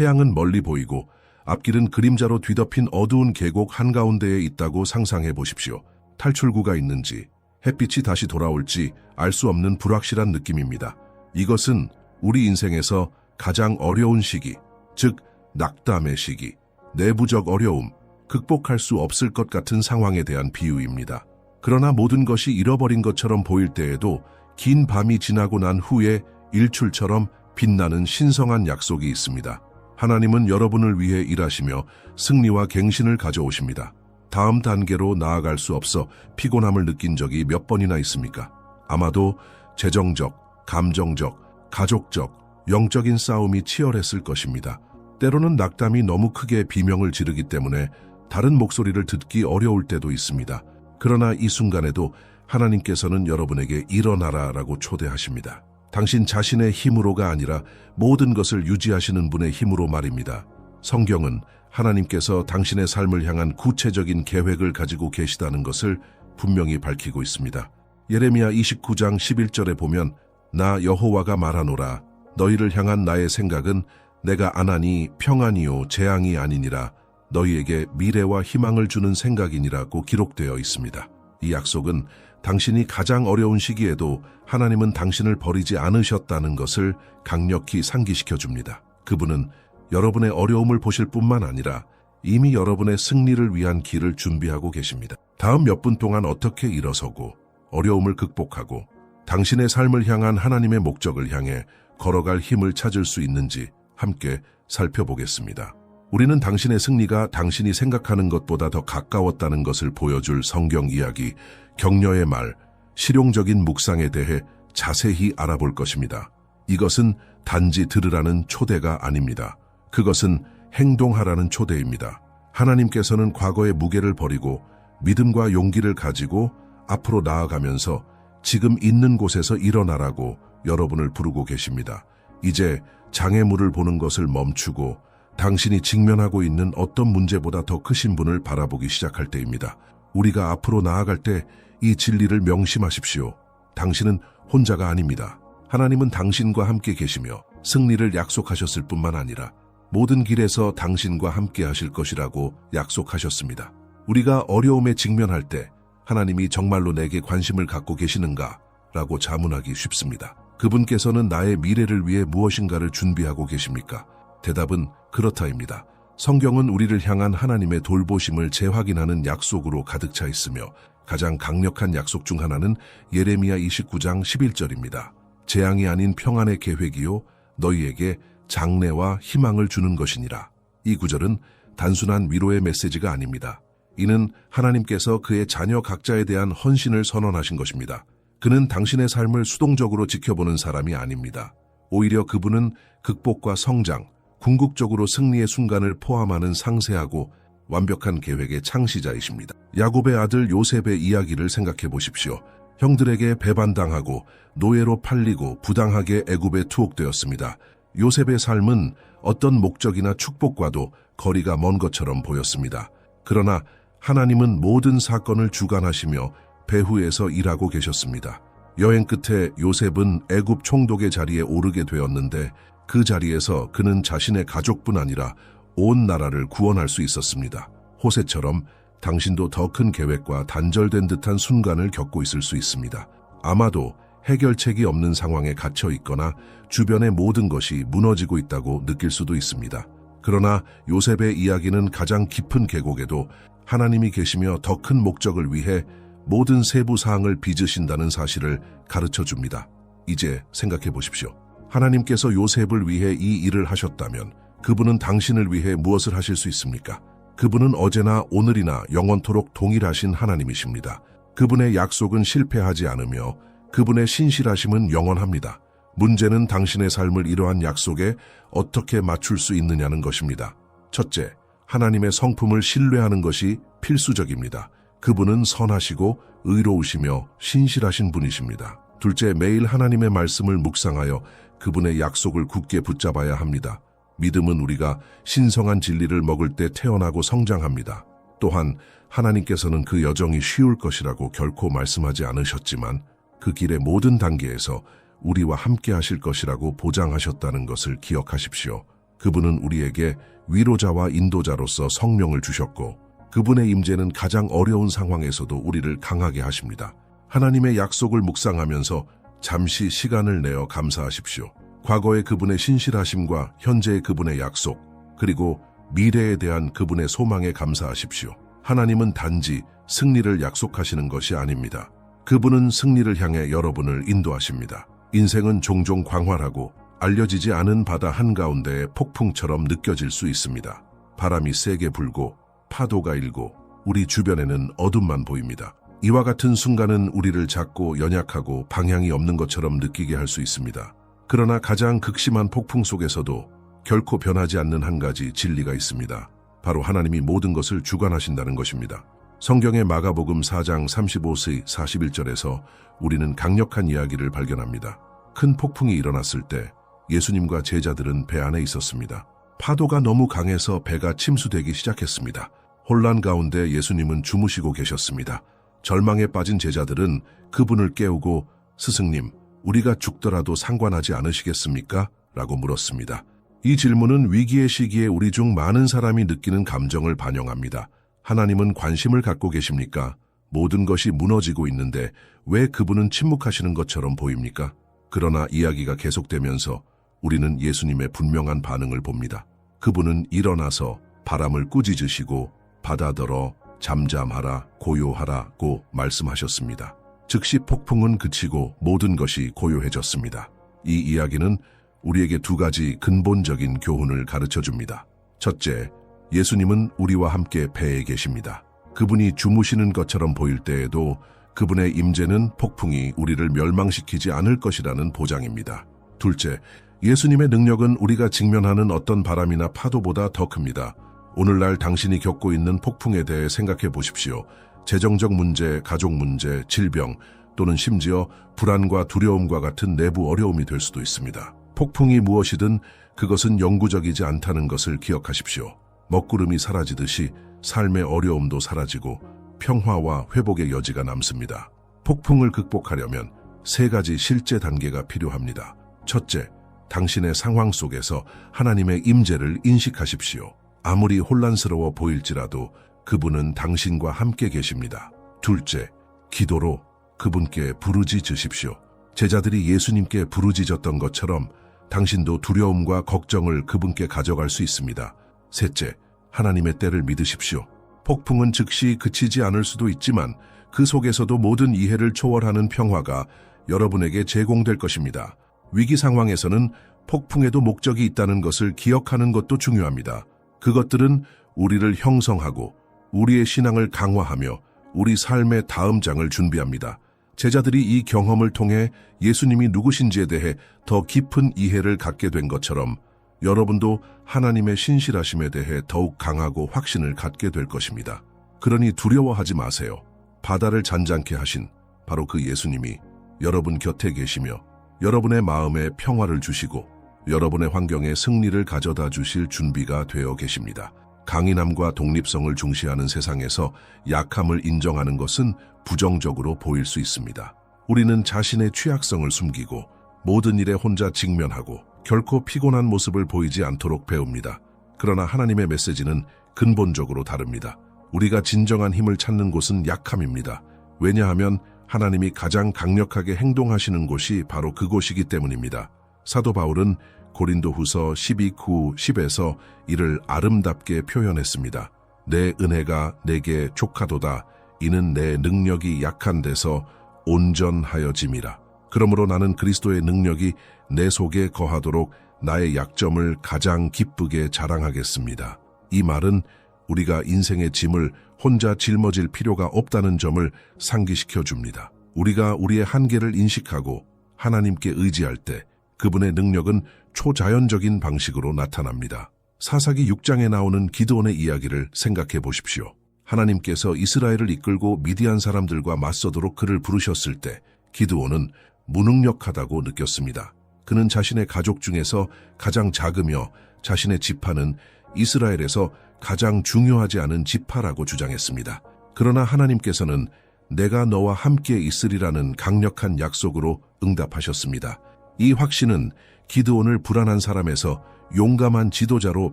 태양은 멀리 보이고 앞길은 그림자로 뒤덮인 어두운 계곡 한가운데에 있다고 상상해 보십시오. 탈출구가 있는지, 햇빛이 다시 돌아올지 알 수 없는 불확실한 느낌입니다. 이것은 우리 인생에서 가장 어려운 시기, 즉 낙담의 시기, 내부적 어려움, 극복할 수 없을 것 같은 상황에 대한 비유입니다. 그러나 모든 것이 잃어버린 것처럼 보일 때에도 긴 밤이 지나고 난 후에 일출처럼 빛나는 신성한 약속이 있습니다. 하나님은 여러분을 위해 일하시며 승리와 갱신을 가져오십니다. 다음 단계로 나아갈 수 없어 피곤함을 느낀 적이 몇 번이나 있습니까? 아마도 재정적, 감정적, 가족적, 영적인 싸움이 치열했을 것입니다. 때로는 낙담이 너무 크게 비명을 지르기 때문에 다른 목소리를 듣기 어려울 때도 있습니다. 그러나 이 순간에도 하나님께서는 여러분에게 일어나라 라고 초대하십니다. 당신 자신의 힘으로가 아니라 모든 것을 유지하시는 분의 힘으로 말입니다. 성경은 하나님께서 당신의 삶을 향한 구체적인 계획을 가지고 계시다는 것을 분명히 밝히고 있습니다. 예레미야 29장 11절에 보면 나 여호와가 말하노라 너희를 향한 나의 생각은 내가 안하니 평안이요 재앙이 아니니라 너희에게 미래와 희망을 주는 생각이니라고 기록되어 있습니다. 이 약속은 당신이 가장 어려운 시기에도 하나님은 당신을 버리지 않으셨다는 것을 강력히 상기시켜 줍니다. 그분은 여러분의 어려움을 보실 뿐만 아니라 이미 여러분의 승리를 위한 길을 준비하고 계십니다. 다음 몇 분 동안 어떻게 일어서고 어려움을 극복하고 당신의 삶을 향한 하나님의 목적을 향해 걸어갈 힘을 찾을 수 있는지 함께 살펴보겠습니다. 우리는 당신의 승리가 당신이 생각하는 것보다 더 가까웠다는 것을 보여줄 성경 이야기, 격려의 말, 실용적인 묵상에 대해 자세히 알아볼 것입니다. 이것은 단지 들으라는 초대가 아닙니다. 그것은 행동하라는 초대입니다. 하나님께서는 과거의 무게를 버리고 믿음과 용기를 가지고 앞으로 나아가면서 지금 있는 곳에서 일어나라고 여러분을 부르고 계십니다. 이제 장애물을 보는 것을 멈추고 당신이 직면하고 있는 어떤 문제보다 더 크신 분을 바라보기 시작할 때입니다. 우리가 앞으로 나아갈 때 이 진리를 명심하십시오. 당신은 혼자가 아닙니다. 하나님은 당신과 함께 계시며 승리를 약속하셨을 뿐만 아니라 모든 길에서 당신과 함께 하실 것이라고 약속하셨습니다. 우리가 어려움에 직면할 때 하나님이 정말로 내게 관심을 갖고 계시는가? 라고 자문하기 쉽습니다. 그분께서는 나의 미래를 위해 무엇인가를 준비하고 계십니까? 대답은 그렇다입니다. 성경은 우리를 향한 하나님의 돌보심을 재확인하는 약속으로 가득 차 있으며 가장 강력한 약속 중 하나는 예레미야 29장 11절입니다. 재앙이 아닌 평안의 계획이요 너희에게 장래와 희망을 주는 것이니라. 이 구절은 단순한 위로의 메시지가 아닙니다. 이는 하나님께서 그의 자녀 각자에 대한 헌신을 선언하신 것입니다. 그는 당신의 삶을 수동적으로 지켜보는 사람이 아닙니다. 오히려 그분은 극복과 성장, 궁극적으로 승리의 순간을 포함하는 상세하고 완벽한 계획의 창시자이십니다. 야곱의 아들 요셉의 이야기를 생각해 보십시오. 형들에게 배반당하고 노예로 팔리고 부당하게 애굽에 투옥되었습니다. 요셉의 삶은 어떤 목적이나 축복과도 거리가 먼 것처럼 보였습니다. 그러나 하나님은 모든 사건을 주관하시며 배후에서 일하고 계셨습니다. 여행 끝에 요셉은 애굽 총독의 자리에 오르게 되었는데 그 자리에서 그는 자신의 가족뿐 아니라 온 나라를 구원할 수 있었습니다. 호세처럼 당신도 더 큰 계획과 단절된 듯한 순간을 겪고 있을 수 있습니다. 아마도 해결책이 없는 상황에 갇혀 있거나 주변의 모든 것이 무너지고 있다고 느낄 수도 있습니다. 그러나 요셉의 이야기는 가장 깊은 계곡에도 하나님이 계시며 더 큰 목적을 위해 모든 세부 사항을 빚으신다는 사실을 가르쳐 줍니다. 이제 생각해 보십시오. 하나님께서 요셉을 위해 이 일을 하셨다면 그분은 당신을 위해 무엇을 하실 수 있습니까? 그분은 어제나 오늘이나 영원토록 동일하신 하나님이십니다. 그분의 약속은 실패하지 않으며 그분의 신실하심은 영원합니다. 문제는 당신의 삶을 이러한 약속에 어떻게 맞출 수 있느냐는 것입니다. 첫째, 하나님의 성품을 신뢰하는 것이 필수적입니다. 그분은 선하시고 의로우시며 신실하신 분이십니다. 둘째, 매일 하나님의 말씀을 묵상하여 그분의 약속을 굳게 붙잡아야 합니다. 믿음은 우리가 신성한 진리를 먹을 때 태어나고 성장합니다. 또한 하나님께서는 그 여정이 쉬울 것이라고 결코 말씀하지 않으셨지만 그 길의 모든 단계에서 우리와 함께 하실 것이라고 보장하셨다는 것을 기억하십시오. 그분은 우리에게 위로자와 인도자로서 성령을 주셨고 그분의 임재는 가장 어려운 상황에서도 우리를 강하게 하십니다. 하나님의 약속을 묵상하면서 잠시 시간을 내어 감사하십시오. 과거의 그분의 신실하심과 현재의 그분의 약속, 그리고 미래에 대한 그분의 소망에 감사하십시오. 하나님은 단지 승리를 약속하시는 것이 아닙니다. 그분은 승리를 향해 여러분을 인도하십니다. 인생은 종종 광활하고 알려지지 않은 바다 한가운데의 폭풍처럼 느껴질 수 있습니다. 바람이 세게 불고 파도가 일고 우리 주변에는 어둠만 보입니다. 이와 같은 순간은 우리를 작고 연약하고 방향이 없는 것처럼 느끼게 할 수 있습니다. 그러나 가장 극심한 폭풍 속에서도 결코 변하지 않는 한 가지 진리가 있습니다. 바로 하나님이 모든 것을 주관하신다는 것입니다. 성경의 마가복음 4장 35세 41절에서 우리는 강력한 이야기를 발견합니다. 큰 폭풍이 일어났을 때 예수님과 제자들은 배 안에 있었습니다. 파도가 너무 강해서 배가 침수되기 시작했습니다. 혼란 가운데 예수님은 주무시고 계셨습니다. 절망에 빠진 제자들은 그분을 깨우고 스승님, 우리가 죽더라도 상관하지 않으시겠습니까? 라고 물었습니다. 이 질문은 위기의 시기에 우리 중 많은 사람이 느끼는 감정을 반영합니다. 하나님은 관심을 갖고 계십니까? 모든 것이 무너지고 있는데 왜 그분은 침묵하시는 것처럼 보입니까? 그러나 이야기가 계속되면서 우리는 예수님의 분명한 반응을 봅니다. 그분은 일어나서 바람을 꾸짖으시고 바다더러 잠잠하라 고요하라고 말씀하셨습니다. 즉시 폭풍은 그치고 모든 것이 고요해졌습니다. 이 이야기는 우리에게 두 가지 근본적인 교훈을 가르쳐 줍니다. 첫째, 예수님은 우리와 함께 배에 계십니다. 그분이 주무시는 것처럼 보일 때에도 그분의 임재는 폭풍이 우리를 멸망시키지 않을 것이라는 보장입니다. 둘째, 예수님의 능력은 우리가 직면하는 어떤 바람이나 파도보다 더 큽니다. 오늘날 당신이 겪고 있는 폭풍에 대해 생각해 보십시오. 재정적 문제, 가족 문제, 질병, 또는 심지어 불안과 두려움과 같은 내부 어려움이 될 수도 있습니다. 폭풍이 무엇이든 그것은 영구적이지 않다는 것을 기억하십시오. 먹구름이 사라지듯이 삶의 어려움도 사라지고 평화와 회복의 여지가 남습니다. 폭풍을 극복하려면 세 가지 실제 단계가 필요합니다. 첫째, 당신의 상황 속에서 하나님의 임재를 인식하십시오. 아무리 혼란스러워 보일지라도 그분은 당신과 함께 계십니다. 둘째, 기도로 그분께 부르짖으십시오. 제자들이 예수님께 부르짖었던 것처럼 당신도 두려움과 걱정을 그분께 가져갈 수 있습니다. 셋째, 하나님의 때를 믿으십시오. 폭풍은 즉시 그치지 않을 수도 있지만 그 속에서도 모든 이해를 초월하는 평화가 여러분에게 제공될 것입니다. 위기 상황에서는 폭풍에도 목적이 있다는 것을 기억하는 것도 중요합니다. 그것들은 우리를 형성하고 우리의 신앙을 강화하며 우리 삶의 다음 장을 준비합니다. 제자들이 이 경험을 통해 예수님이 누구신지에 대해 더 깊은 이해를 갖게 된 것처럼 여러분도 하나님의 신실하심에 대해 더욱 강하고 확신을 갖게 될 것입니다. 그러니 두려워하지 마세요. 바다를 잔잔케 하신 바로 그 예수님이 여러분 곁에 계시며 여러분의 마음에 평화를 주시고 여러분의 환경에 승리를 가져다 주실 준비가 되어 계십니다. 강인함과 독립성을 중시하는 세상에서 약함을 인정하는 것은 부정적으로 보일 수 있습니다. 우리는 자신의 취약성을 숨기고 모든 일에 혼자 직면하고 결코 피곤한 모습을 보이지 않도록 배웁니다. 그러나 하나님의 메시지는 근본적으로 다릅니다. 우리가 진정한 힘을 찾는 곳은 약함입니다. 왜냐하면 하나님이 가장 강력하게 행동하시는 곳이 바로 그곳이기 때문입니다. 사도 바울은 고린도 후서 12구 10에서 이를 아름답게 표현했습니다. 내 은혜가 내게 족하도다. 이는 내 능력이 약한 데서 온전하여짐이라. 그러므로 나는 그리스도의 능력이 내 속에 거하도록 나의 약점을 가장 기쁘게 자랑하겠습니다. 이 말은 우리가 인생의 짐을 혼자 짊어질 필요가 없다는 점을 상기시켜 줍니다. 우리가 우리의 한계를 인식하고 하나님께 의지할 때 그분의 능력은 초자연적인 방식으로 나타납니다. 사사기 6장에 나오는 기드온의 이야기를 생각해 보십시오. 하나님께서 이스라엘을 이끌고 미디안 사람들과 맞서도록 그를 부르셨을 때 기드온은 무능력하다고 느꼈습니다. 그는 자신의 가족 중에서 가장 작으며 자신의 지파는 이스라엘에서 가장 중요하지 않은 지파라고 주장했습니다. 그러나 하나님께서는 내가 너와 함께 있으리라는 강력한 약속으로 응답하셨습니다. 이 확신은 기드온을 불안한 사람에서 용감한 지도자로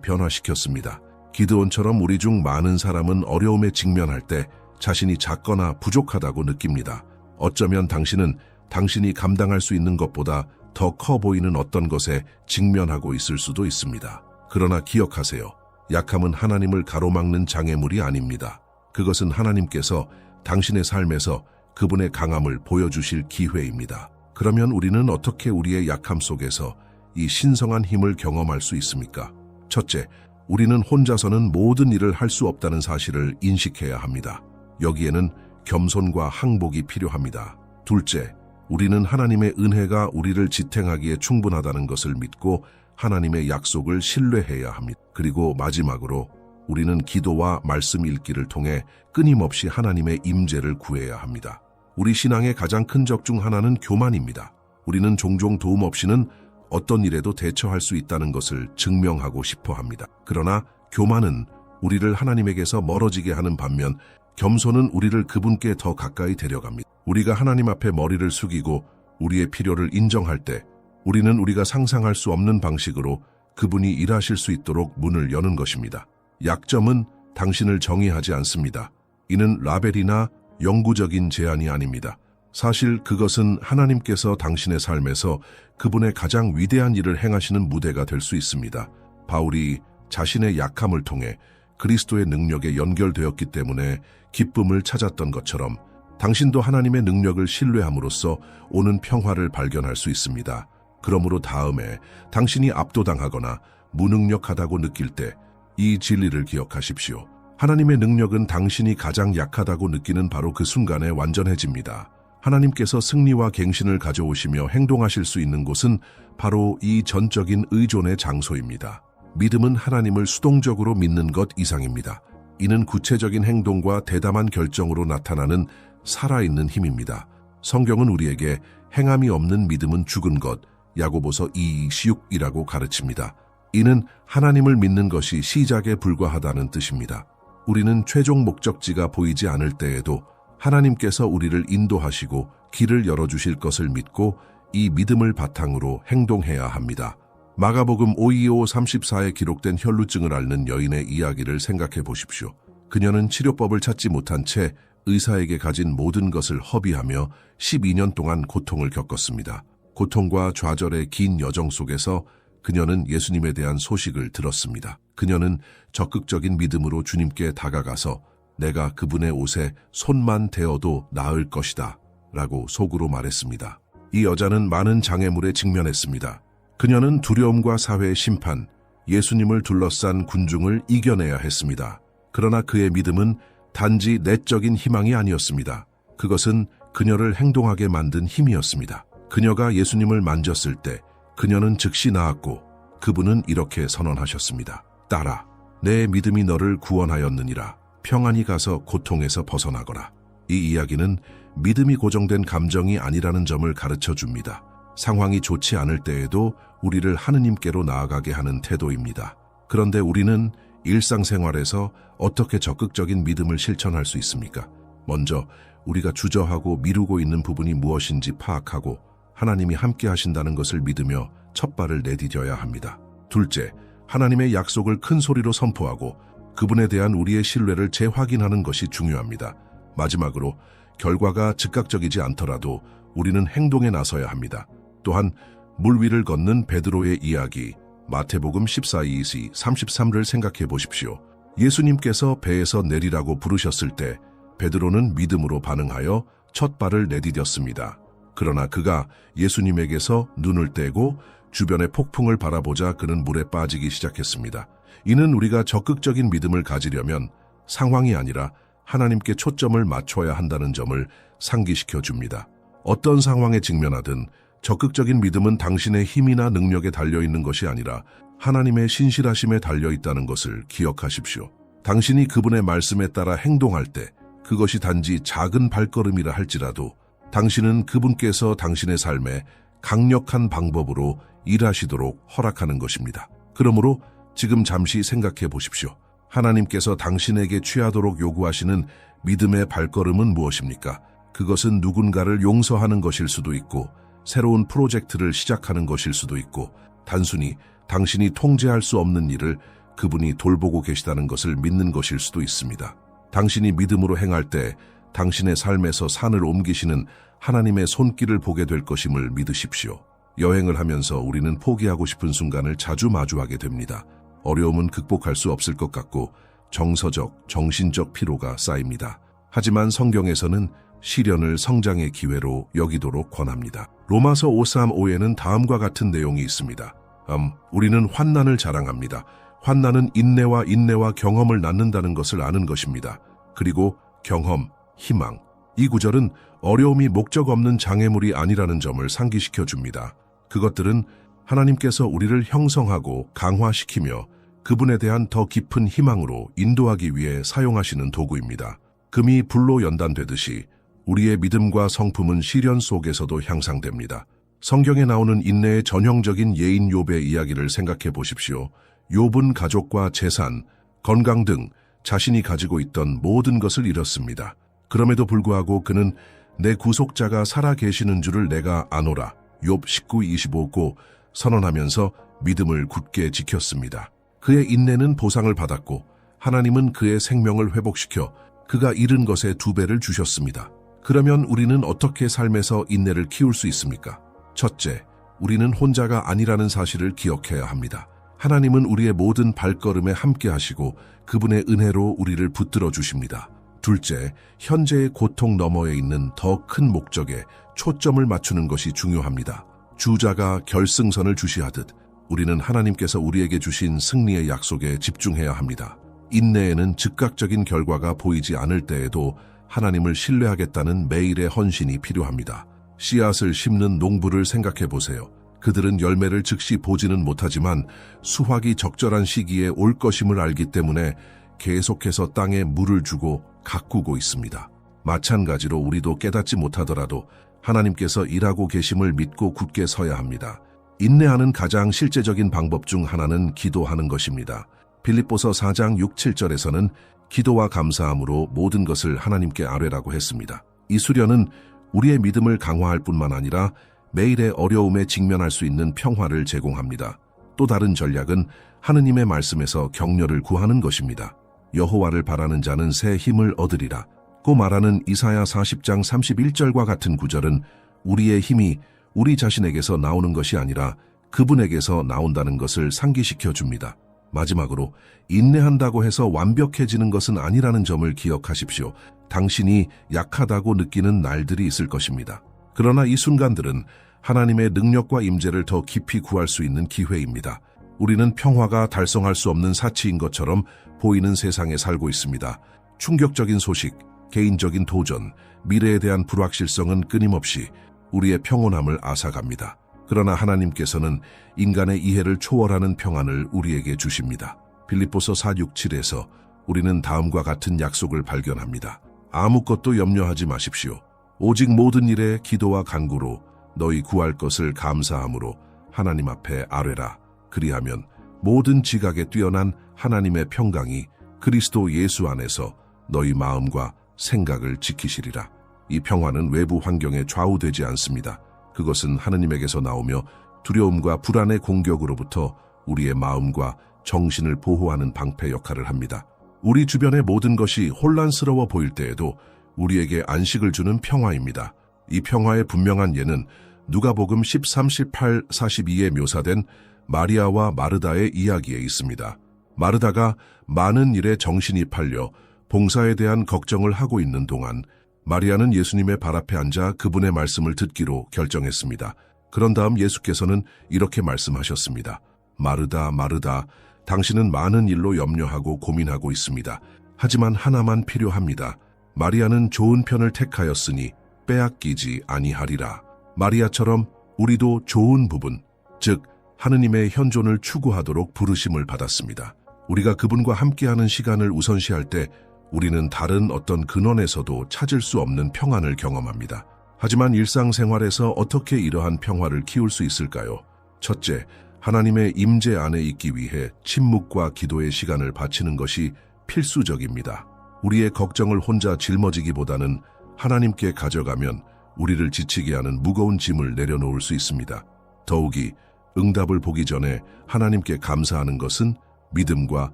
변화시켰습니다. 기드온처럼 우리 중 많은 사람은 어려움에 직면할 때 자신이 작거나 부족하다고 느낍니다. 어쩌면 당신은 당신이 감당할 수 있는 것보다 더 커 보이는 어떤 것에 직면하고 있을 수도 있습니다. 그러나 기억하세요. 약함은 하나님을 가로막는 장애물이 아닙니다. 그것은 하나님께서 당신의 삶에서 그분의 강함을 보여주실 기회입니다. 그러면 우리는 어떻게 우리의 약함 속에서 이 신성한 힘을 경험할 수 있습니까? 첫째, 우리는 혼자서는 모든 일을 할 수 없다는 사실을 인식해야 합니다. 여기에는 겸손과 항복이 필요합니다. 둘째, 우리는 하나님의 은혜가 우리를 지탱하기에 충분하다는 것을 믿고 하나님의 약속을 신뢰해야 합니다. 그리고 마지막으로 우리는 기도와 말씀 읽기를 통해 끊임없이 하나님의 임재를 구해야 합니다. 우리 신앙의 가장 큰 적 중 하나는 교만입니다. 우리는 종종 도움 없이는 어떤 일에도 대처할 수 있다는 것을 증명하고 싶어 합니다. 그러나 교만은 우리를 하나님에게서 멀어지게 하는 반면 겸손은 우리를 그분께 더 가까이 데려갑니다. 우리가 하나님 앞에 머리를 숙이고 우리의 필요를 인정할 때 우리는 우리가 상상할 수 없는 방식으로 그분이 일하실 수 있도록 문을 여는 것입니다. 약점은 당신을 정의하지 않습니다. 이는 라벨이나 영구적인 제한이 아닙니다. 사실 그것은 하나님께서 당신의 삶에서 그분의 가장 위대한 일을 행하시는 무대가 될 수 있습니다. 바울이 자신의 약함을 통해 그리스도의 능력에 연결되었기 때문에 기쁨을 찾았던 것처럼 당신도 하나님의 능력을 신뢰함으로써 오는 평화를 발견할 수 있습니다. 그러므로 다음에 당신이 압도당하거나 무능력하다고 느낄 때 이 진리를 기억하십시오. 하나님의 능력은 당신이 가장 약하다고 느끼는 바로 그 순간에 완전해집니다. 하나님께서 승리와 갱신을 가져오시며 행동하실 수 있는 곳은 바로 이 전적인 의존의 장소입니다. 믿음은 하나님을 수동적으로 믿는 것 이상입니다. 이는 구체적인 행동과 대담한 결정으로 나타나는 살아있는 힘입니다. 성경은 우리에게 행함이 없는 믿음은 죽은 것, 야고보서 2.26이라고 가르칩니다. 이는 하나님을 믿는 것이 시작에 불과하다는 뜻입니다. 우리는 최종 목적지가 보이지 않을 때에도 하나님께서 우리를 인도하시고 길을 열어주실 것을 믿고 이 믿음을 바탕으로 행동해야 합니다. 마가복음 525 34에 기록된 혈루증을 앓는 여인의 이야기를 생각해 보십시오. 그녀는 치료법을 찾지 못한 채 의사에게 가진 모든 것을 허비하며 12년 동안 고통을 겪었습니다. 고통과 좌절의 긴 여정 속에서 그녀는 예수님에 대한 소식을 들었습니다. 그녀는 적극적인 믿음으로 주님께 다가가서 내가 그분의 옷에 손만 대어도 나을 것이다 라고 속으로 말했습니다. 이 여자는 많은 장애물에 직면했습니다. 그녀는 두려움과 사회의 심판, 예수님을 둘러싼 군중을 이겨내야 했습니다. 그러나 그의 믿음은 단지 내적인 희망이 아니었습니다. 그것은 그녀를 행동하게 만든 힘이었습니다. 그녀가 예수님을 만졌을 때 그녀는 즉시 나았고 그분은 이렇게 선언하셨습니다. 딸아, 내 믿음이 너를 구원하였느니라. 평안히 가서 고통에서 벗어나거라. 이 이야기는 믿음이 고정된 감정이 아니라는 점을 가르쳐 줍니다. 상황이 좋지 않을 때에도 우리를 하느님께로 나아가게 하는 태도입니다. 그런데 우리는 일상생활에서 어떻게 적극적인 믿음을 실천할 수 있습니까? 먼저 우리가 주저하고 미루고 있는 부분이 무엇인지 파악하고 하나님이 함께 하신다는 것을 믿으며 첫 발을 내디뎌야 합니다. 둘째, 하나님의 약속을 큰 소리로 선포하고 그분에 대한 우리의 신뢰를 재확인하는 것이 중요합니다. 마지막으로 결과가 즉각적이지 않더라도 우리는 행동에 나서야 합니다. 또한 물 위를 걷는 베드로의 이야기, 마태복음 14이 33를 생각해 보십시오. 예수님께서 배에서 내리라고 부르셨을 때 베드로는 믿음으로 반응하여 첫 발을 내디뎠습니다. 그러나 그가 예수님에게서 눈을 떼고 주변의 폭풍을 바라보자 그는 물에 빠지기 시작했습니다. 이는 우리가 적극적인 믿음을 가지려면 상황이 아니라 하나님께 초점을 맞춰야 한다는 점을 상기시켜 줍니다. 어떤 상황에 직면하든 적극적인 믿음은 당신의 힘이나 능력에 달려 있는 것이 아니라 하나님의 신실하심에 달려 있다는 것을 기억하십시오. 당신이 그분의 말씀에 따라 행동할 때 그것이 단지 작은 발걸음이라 할지라도 당신은 그분께서 당신의 삶에 강력한 방법으로 일하시도록 허락하는 것입니다. 그러므로 지금 잠시 생각해 보십시오. 하나님께서 당신에게 취하도록 요구하시는 믿음의 발걸음은 무엇입니까? 그것은 누군가를 용서하는 것일 수도 있고, 새로운 프로젝트를 시작하는 것일 수도 있고, 단순히 당신이 통제할 수 없는 일을 그분이 돌보고 계시다는 것을 믿는 것일 수도 있습니다. 당신이 믿음으로 행할 때 당신의 삶에서 산을 옮기시는 하나님의 손길을 보게 될 것임을 믿으십시오. 여행을 하면서 우리는 포기하고 싶은 순간을 자주 마주하게 됩니다. 어려움은 극복할 수 없을 것 같고 정서적, 정신적 피로가 쌓입니다. 하지만 성경에서는 시련을 성장의 기회로 여기도록 권합니다. 로마서 535에는 다음과 같은 내용이 있습니다. 음, 우리는 환난을 자랑합니다. 환난은 인내와 인내와 경험을 낳는다는 것을 아는 것입니다. 그리고 경험, 희망. 이 구절은 어려움이 목적 없는 장애물이 아니라는 점을 상기시켜 줍니다. 그것들은 하나님께서 우리를 형성하고 강화시키며 그분에 대한 더 깊은 희망으로 인도하기 위해 사용하시는 도구입니다. 금이 불로 연단되듯이 우리의 믿음과 성품은 시련 속에서도 향상됩니다. 성경에 나오는 인내의 전형적인 예인 욥의 이야기를 생각해 보십시오. 욥은 가족과 재산, 건강 등 자신이 가지고 있던 모든 것을 잃었습니다. 그럼에도 불구하고 그는 내 구속자가 살아 계시는 줄을 내가 아노라. 욥 19-25고 선언하면서 믿음을 굳게 지켰습니다. 그의 인내는 보상을 받았고 하나님은 그의 생명을 회복시켜 그가 잃은 것의 두 배를 주셨습니다. 그러면 우리는 어떻게 삶에서 인내를 키울 수 있습니까? 첫째, 우리는 혼자가 아니라는 사실을 기억해야 합니다. 하나님은 우리의 모든 발걸음에 함께 하시고 그분의 은혜로 우리를 붙들어 주십니다. 둘째, 현재의 고통 너머에 있는 더 큰 목적에 초점을 맞추는 것이 중요합니다. 주자가 결승선을 주시하듯 우리는 하나님께서 우리에게 주신 승리의 약속에 집중해야 합니다. 인내에는 즉각적인 결과가 보이지 않을 때에도 하나님을 신뢰하겠다는 매일의 헌신이 필요합니다. 씨앗을 심는 농부를 생각해 보세요. 그들은 열매를 즉시 보지는 못하지만 수확이 적절한 시기에 올 것임을 알기 때문에 계속해서 땅에 물을 주고 가꾸고 있습니다. 마찬가지로 우리도 깨닫지 못하더라도 하나님께서 일하고 계심을 믿고 굳게 서야 합니다. 인내하는 가장 실제적인 방법 중 하나는 기도하는 것입니다. 빌립보서 4장 6, 7절에서는 기도와 감사함으로 모든 것을 하나님께 아뢰라고 했습니다. 이 수련은 우리의 믿음을 강화할 뿐만 아니라 매일의 어려움에 직면할 수 있는 평화를 제공합니다. 또 다른 전략은 하느님의 말씀에서 격려를 구하는 것입니다. 여호와를 바라는 자는 새 힘을 얻으리라. 고 말하는 이사야 40장 31절과 같은 구절은 우리의 힘이 우리 자신에게서 나오는 것이 아니라 그분에게서 나온다는 것을 상기시켜 줍니다. 마지막으로 인내한다고 해서 완벽해지는 것은 아니라는 점을 기억하십시오. 당신이 약하다고 느끼는 날들이 있을 것입니다. 그러나 이 순간들은 하나님의 능력과 임재를 더 깊이 구할 수 있는 기회입니다. 우리는 평화가 달성할 수 없는 사치인 것처럼 보이는 세상에 살고 있습니다. 충격적인 소식, 개인적인 도전, 미래에 대한 불확실성은 끊임없이 우리의 평온함을 앗아갑니다. 그러나 하나님께서는 인간의 이해를 초월하는 평안을 우리에게 주십니다. 빌립보서 467에서 우리는 다음과 같은 약속을 발견합니다. 아무것도 염려하지 마십시오. 오직 모든 일에 기도와 간구로 너희 구할 것을 감사함으로 하나님 앞에 아뢰라. 그리하면 모든 지각에 뛰어난 하나님의 평강이 그리스도 예수 안에서 너희 마음과 생각을 지키시리라. 이 평화는 외부 환경에 좌우되지 않습니다. 그것은 하느님에게서 나오며 두려움과 불안의 공격으로부터 우리의 마음과 정신을 보호하는 방패 역할을 합니다. 우리 주변의 모든 것이 혼란스러워 보일 때에도 우리에게 안식을 주는 평화입니다. 이 평화의 분명한 예는 누가복음 13, 18, 42에 묘사된 마리아와 마르다의 이야기에 있습니다. 마르다가 많은 일에 정신이 팔려 봉사에 대한 걱정을 하고 있는 동안 마리아는 예수님의 발 앞에 앉아 그분의 말씀을 듣기로 결정했습니다. 그런 다음 예수께서는 이렇게 말씀하셨습니다. 마르다, 마르다, 당신은 많은 일로 염려하고 고민하고 있습니다. 하지만 하나만 필요합니다. 마리아는 좋은 편을 택하였으니 빼앗기지 아니하리라. 마리아처럼 우리도 좋은 부분, 즉 하느님의 현존을 추구하도록 부르심을 받았습니다. 우리가 그분과 함께하는 시간을 우선시할 때 우리는 다른 어떤 근원에서도 찾을 수 없는 평안을 경험합니다. 하지만 일상생활에서 어떻게 이러한 평화를 키울 수 있을까요? 첫째, 하나님의 임재 안에 있기 위해 침묵과 기도의 시간을 바치는 것이 필수적입니다. 우리의 걱정을 혼자 짊어지기보다는 하나님께 가져가면 우리를 지치게 하는 무거운 짐을 내려놓을 수 있습니다. 더욱이 응답을 보기 전에 하나님께 감사하는 것은 믿음과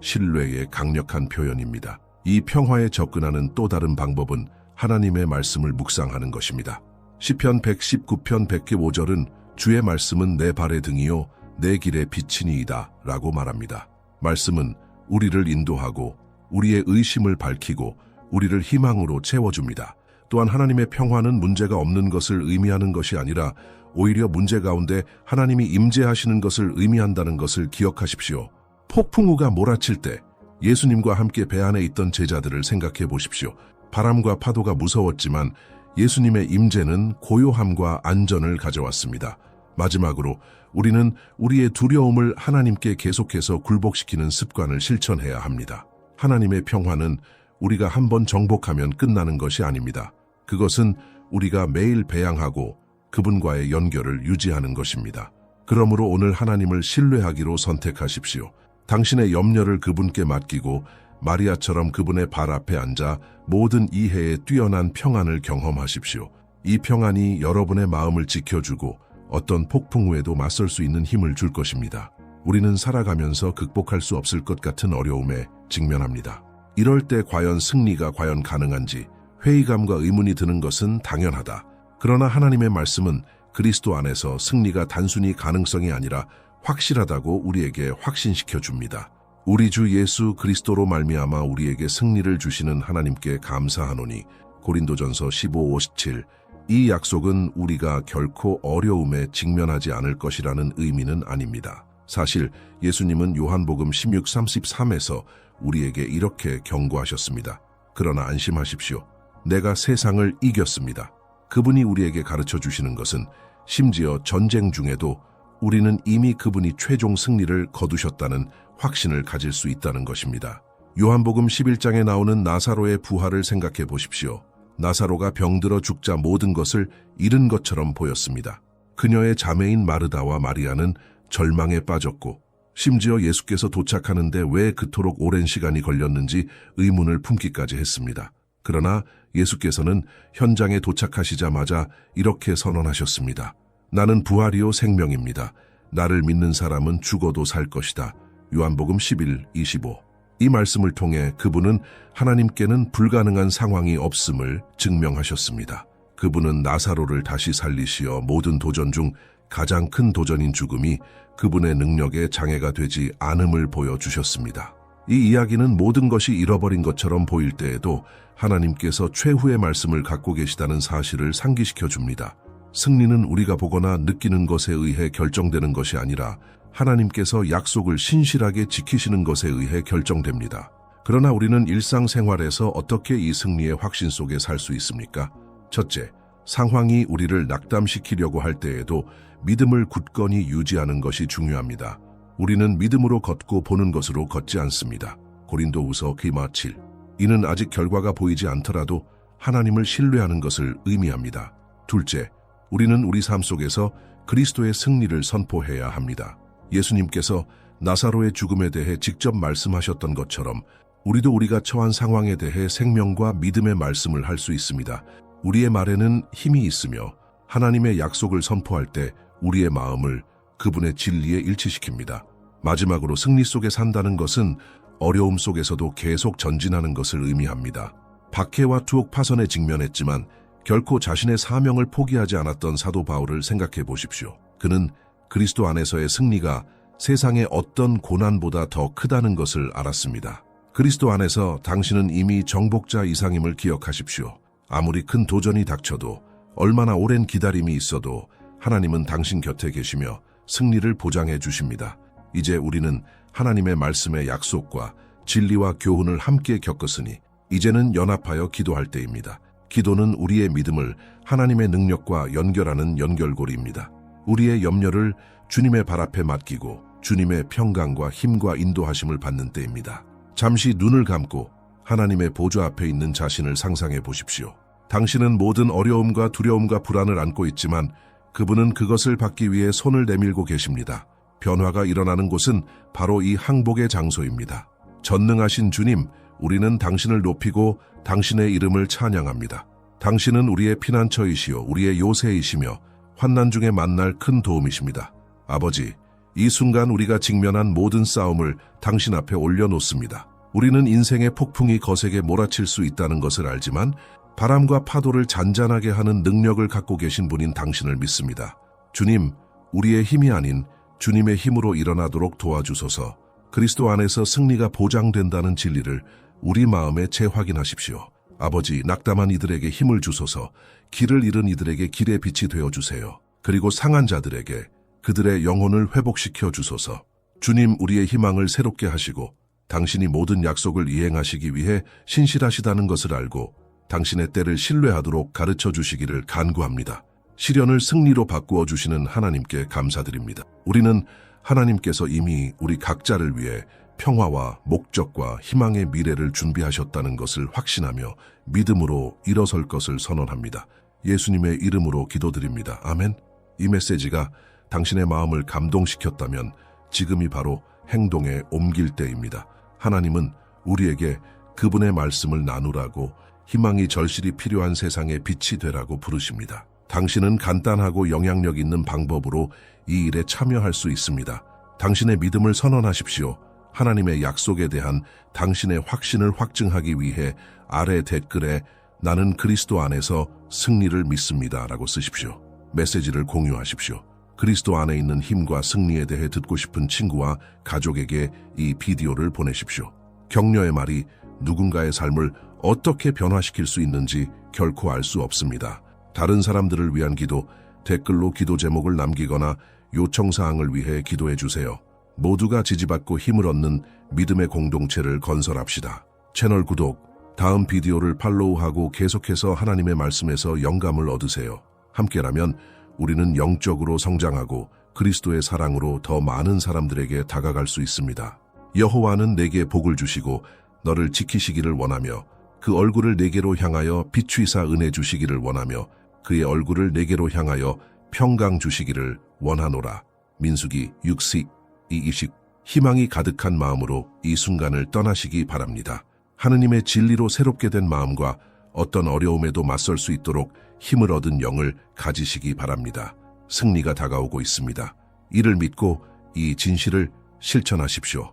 신뢰의 강력한 표현입니다. 이 평화에 접근하는 또 다른 방법은 하나님의 말씀을 묵상하는 것입니다. 시편 119편 105절은 주의 말씀은 내 발의 등이요 내 길의 빛이니이다 라고 말합니다. 말씀은 우리를 인도하고 우리의 의심을 밝히고 우리를 희망으로 채워줍니다. 또한 하나님의 평화는 문제가 없는 것을 의미하는 것이 아니라 오히려 문제 가운데 하나님이 임재하시는 것을 의미한다는 것을 기억하십시오. 폭풍우가 몰아칠 때 예수님과 함께 배 안에 있던 제자들을 생각해 보십시오. 바람과 파도가 무서웠지만 예수님의 임재는 고요함과 안전을 가져왔습니다. 마지막으로 우리는 우리의 두려움을 하나님께 계속해서 굴복시키는 습관을 실천해야 합니다. 하나님의 평화는 우리가 한번 정복하면 끝나는 것이 아닙니다. 그것은 우리가 매일 배양하고 그분과의 연결을 유지하는 것입니다. 그러므로 오늘 하나님을 신뢰하기로 선택하십시오. 당신의 염려를 그분께 맡기고 마리아처럼 그분의 발 앞에 앉아 모든 이해에 뛰어난 평안을 경험하십시오. 이 평안이 여러분의 마음을 지켜주고 어떤 폭풍 후에도 맞설 수 있는 힘을 줄 것입니다. 우리는 살아가면서 극복할 수 없을 것 같은 어려움에 직면합니다. 이럴 때 과연 승리가 과연 가능한지 회의감과 의문이 드는 것은 당연하다. 그러나 하나님의 말씀은 그리스도 안에서 승리가 단순히 가능성이 아니라 확실하다고 우리에게 확신시켜 줍니다. 우리 주 예수 그리스도로 말미암아 우리에게 승리를 주시는 하나님께 감사하노니 고린도전서 15, 57. 이 약속은 우리가 결코 어려움에 직면하지 않을 것이라는 의미는 아닙니다. 사실 예수님은 요한복음 16, 33에서 우리에게 이렇게 경고하셨습니다. 그러나 안심하십시오. 내가 세상을 이겼습니다. 그분이 우리에게 가르쳐 주시는 것은 심지어 전쟁 중에도 우리는 이미 그분이 최종 승리를 거두셨다는 확신을 가질 수 있다는 것입니다. 요한복음 11장에 나오는 나사로의 부활을 생각해 보십시오. 나사로가 병들어 죽자 모든 것을 잃은 것처럼 보였습니다. 그녀의 자매인 마르다와 마리아는 절망에 빠졌고 심지어 예수께서 도착하는데 왜 그토록 오랜 시간이 걸렸는지 의문을 품기까지 했습니다. 그러나 예수께서는 현장에 도착하시자마자 이렇게 선언하셨습니다. 나는 부활이요 생명입니다. 나를 믿는 사람은 죽어도 살 것이다. 요한복음 11, 25. 이 말씀을 통해 그분은 하나님께는 불가능한 상황이 없음을 증명하셨습니다. 그분은 나사로를 다시 살리시어 모든 도전 중 가장 큰 도전인 죽음이 그분의 능력에 장애가 되지 않음을 보여주셨습니다. 이 이야기는 모든 것이 잃어버린 것처럼 보일 때에도 하나님께서 최후의 말씀을 갖고 계시다는 사실을 상기시켜 줍니다. 승리는 우리가 보거나 느끼는 것에 의해 결정되는 것이 아니라 하나님께서 약속을 신실하게 지키시는 것에 의해 결정됩니다. 그러나 우리는 일상생활에서 어떻게 이 승리의 확신 속에 살 수 있습니까? 첫째, 상황이 우리를 낙담시키려고 할 때에도 믿음을 굳건히 유지하는 것이 중요합니다. 우리는 믿음으로 걷고 보는 것으로 걷지 않습니다. 고린도우서 기마 7. 이는 아직 결과가 보이지 않더라도 하나님을 신뢰하는 것을 의미합니다. 둘째, 우리는 우리 삶 속에서 그리스도의 승리를 선포해야 합니다. 예수님께서 나사로의 죽음에 대해 직접 말씀하셨던 것처럼 우리도 우리가 처한 상황에 대해 생명과 믿음의 말씀을 할 수 있습니다. 우리의 말에는 힘이 있으며 하나님의 약속을 선포할 때 우리의 마음을 그분의 진리에 일치시킵니다. 마지막으로 승리 속에 산다는 것은 어려움 속에서도 계속 전진하는 것을 의미합니다. 박해와 투옥 파선에 직면했지만 결코 자신의 사명을 포기하지 않았던 사도 바울을 생각해 보십시오. 그는 그리스도 안에서의 승리가 세상의 어떤 고난보다 더 크다는 것을 알았습니다. 그리스도 안에서 당신은 이미 정복자 이상임을 기억하십시오. 아무리 큰 도전이 닥쳐도 얼마나 오랜 기다림이 있어도 하나님은 당신 곁에 계시며 승리를 보장해 주십니다. 이제 우리는 하나님의 말씀의 약속과 진리와 교훈을 함께 겪었으니 이제는 연합하여 기도할 때입니다. 기도는 우리의 믿음을 하나님의 능력과 연결하는 연결고리입니다. 우리의 염려를 주님의 발 앞에 맡기고 주님의 평강과 힘과 인도하심을 받는 때입니다. 잠시 눈을 감고 하나님의 보좌 앞에 있는 자신을 상상해 보십시오. 당신은 모든 어려움과 두려움과 불안을 안고 있지만 그분은 그것을 받기 위해 손을 내밀고 계십니다. 변화가 일어나는 곳은 바로 이 항복의 장소입니다. 전능하신 주님, 우리는 당신을 높이고 당신의 이름을 찬양합니다. 당신은 우리의 피난처이시요 우리의 요새이시며 환난 중에 만날 큰 도움이십니다. 아버지, 이 순간 우리가 직면한 모든 싸움을 당신 앞에 올려놓습니다. 우리는 인생의 폭풍이 거세게 몰아칠 수 있다는 것을 알지만 바람과 파도를 잔잔하게 하는 능력을 갖고 계신 분인 당신을 믿습니다. 주님, 우리의 힘이 아닌 주님의 힘으로 일어나도록 도와주소서 그리스도 안에서 승리가 보장된다는 진리를 우리 마음에 재확인하십시오. 아버지, 낙담한 이들에게 힘을 주소서 길을 잃은 이들에게 길의 빛이 되어 주세요. 그리고 상한 자들에게 그들의 영혼을 회복시켜 주소서. 주님, 우리의 희망을 새롭게 하시고 당신이 모든 약속을 이행하시기 위해 신실하시다는 것을 알고 당신의 때를 신뢰하도록 가르쳐 주시기를 간구합니다. 시련을 승리로 바꾸어 주시는 하나님께 감사드립니다. 우리는 하나님께서 이미 우리 각자를 위해 평화와 목적과 희망의 미래를 준비하셨다는 것을 확신하며 믿음으로 일어설 것을 선언합니다. 예수님의 이름으로 기도드립니다. 아멘. 이 메시지가 당신의 마음을 감동시켰다면 지금이 바로 행동에 옮길 때입니다. 하나님은 우리에게 그분의 말씀을 나누라고 희망이 절실히 필요한 세상에 빛이 되라고 부르십니다. 당신은 간단하고 영향력 있는 방법으로 이 일에 참여할 수 있습니다. 당신의 믿음을 선언하십시오. 하나님의 약속에 대한 당신의 확신을 확증하기 위해 아래 댓글에 나는 그리스도 안에서 승리를 믿습니다. 라고 쓰십시오. 메시지를 공유하십시오. 그리스도 안에 있는 힘과 승리에 대해 듣고 싶은 친구와 가족에게 이 비디오를 보내십시오. 격려의 말이 누군가의 삶을 어떻게 변화시킬 수 있는지 결코 알 수 없습니다. 다른 사람들을 위한 기도, 댓글로 기도 제목을 남기거나 요청사항을 위해 기도해 주세요. 모두가 지지받고 힘을 얻는 믿음의 공동체를 건설합시다. 채널 구독, 다음 비디오를 팔로우하고 계속해서 하나님의 말씀에서 영감을 얻으세요. 함께라면 우리는 영적으로 성장하고 그리스도의 사랑으로 더 많은 사람들에게 다가갈 수 있습니다. 여호와는 내게 복을 주시고 너를 지키시기를 원하며 그 얼굴을 내게로 향하여 비추이사 은혜 주시기를 원하며 그의 얼굴을 내게로 향하여 평강 주시기를 원하노라. 민수기 6시 220 희망이 가득한 마음으로 이 순간을 떠나시기 바랍니다. 하느님의 진리로 새롭게 된 마음과 어떤 어려움에도 맞설 수 있도록 힘을 얻은 영을 가지시기 바랍니다. 승리가 다가오고 있습니다. 이를 믿고 이 진실을 실천하십시오.